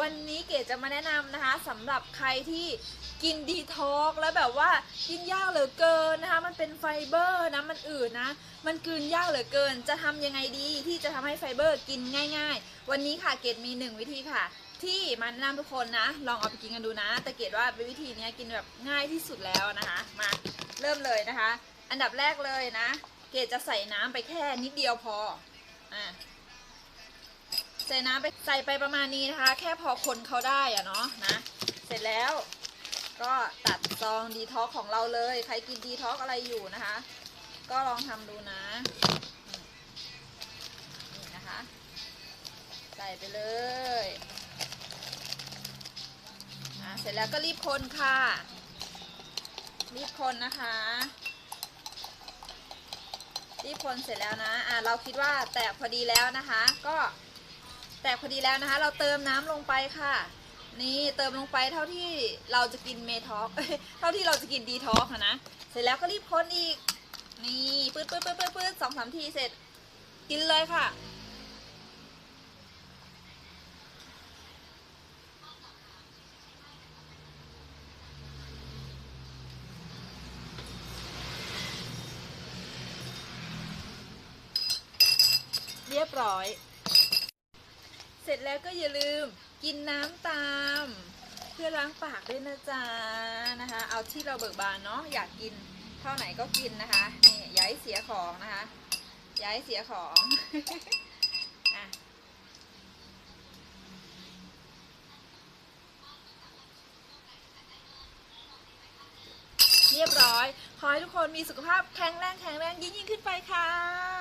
วันนี้เกดจะมาแนะนำนะคะสำหรับใครที่กินดีท็อกแล้วแบบว่ากินยากเหลือเกินนะคะ มันเป็นไฟเบอร์นะมันอืดนะ มันกลืนยากเหลือเกิน จะทำยังไงดีที่จะทำให้ไฟเบอร์กินง่าย ๆ วันนี้ค่ะเกดมีหนึ่งวิธีค่ะ ที่มาแนะนำทุกคนนะ ลองเอาไปกินกันดูนะ แต่เกดว่าเป็นวิธีนี้กินแบบง่ายที่สุดแล้วนะคะ มาเริ่มเลยนะคะ อันดับแรกเลยนะ เกดจะใส่น้ำไปแค่นิดเดียวพออะ ใส่น้ำไปใส่ไปประมาณนี้นะคะ แค่พอคนเขาได้อะเนาะนะ เสร็จแล้วก็ตัดซองดีท็อกของเราเลย ใครกินดีท็อกอะไรอยู่นะคะ ก็ลองทำดูนะนี่นะคะ ใส่ไปเลยอะเสร็จแล้วก็รีบคนค่ะ รีบคนนะคะ รีบคนเสร็จแล้วนะอะเราคิดว่าแตกพอดีแล้วนะคะ ก็ แตกพอดีแล้วนะคะ เราเติมน้ำลงไปค่ะ นี่เติมลงไปเท่าที่เราจะกินเมทอกเท่าที่เราจะกินดีท็อกนะเสร็จแล้วก็รีบคนอีก นี่ปื๊ดปื๊ดปื๊ดปื๊ดปื๊ดสองสามทีเสร็จกินเลยค่ะเรียบร้อย ร็จแล้วก็อย่าลืมกินน้ำตาม เพื่อล้างปากด้วยนะจ๊ะนะคะ เอาที่เราเบิกบานเนาะอยากกินเท่าไหนก็กินนะคะนี่ย่าให้เสียของนะคะย่าให้เสียของอะเรียบร้อย ขอให้ทุกคนมีสุขภาพแข็งแรงแข็งแรงยิ่งยิ่งขึ้นไปค่ะ